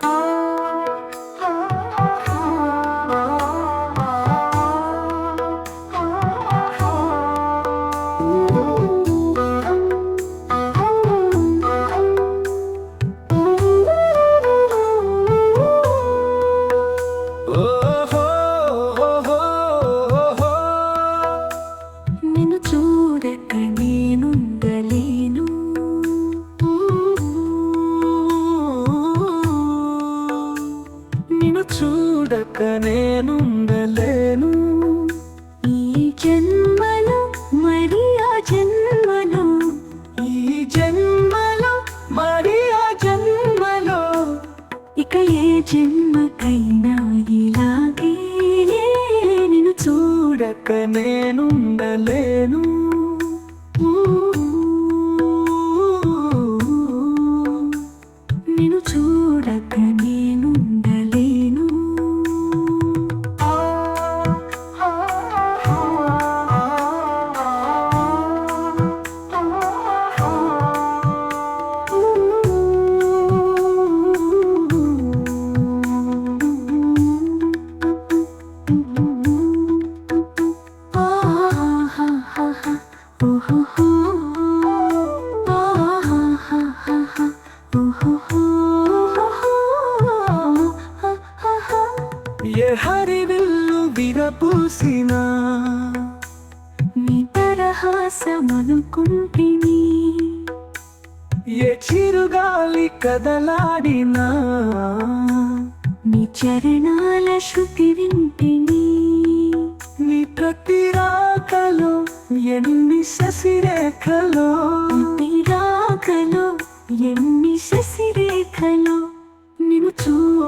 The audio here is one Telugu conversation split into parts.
నిన్ను ఏ జన్మకైనా ఇలాగే నేను చూడక నేనుండలేను. ఏ హరివిల్లు విరపూసినా నీ పరహాసమనుకుంటిని. ఏ చిరుగాలి కదలాడినా నీ చరణాల శృతి వింటిని. నీ ప్రతి రాకలో ఎన్ని శశిరేఖలో. నీ రాకలో ఎన్ని శశిరేఖలో.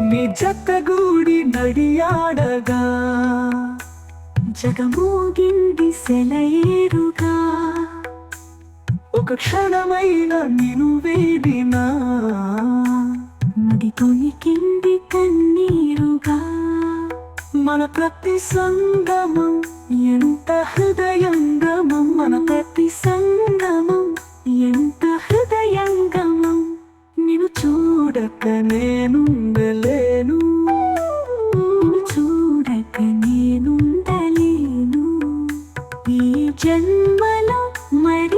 నీ జతగూడి నడియాడగా జగమోగింది సెలయేరుగా. ఒక క్షణమైన నిను వేడినా నది తొలికింది కన్నీరుగా. మన ప్రతి సంగమం ఎంత హృదయంగమం? మన ప్రతి సంగమం ఎంత హృదయంగమం? నిన్ను చూడక నేనుండలేను. నిన్ను చూడక నేనుండలేను. ఈ జన్మలో మరి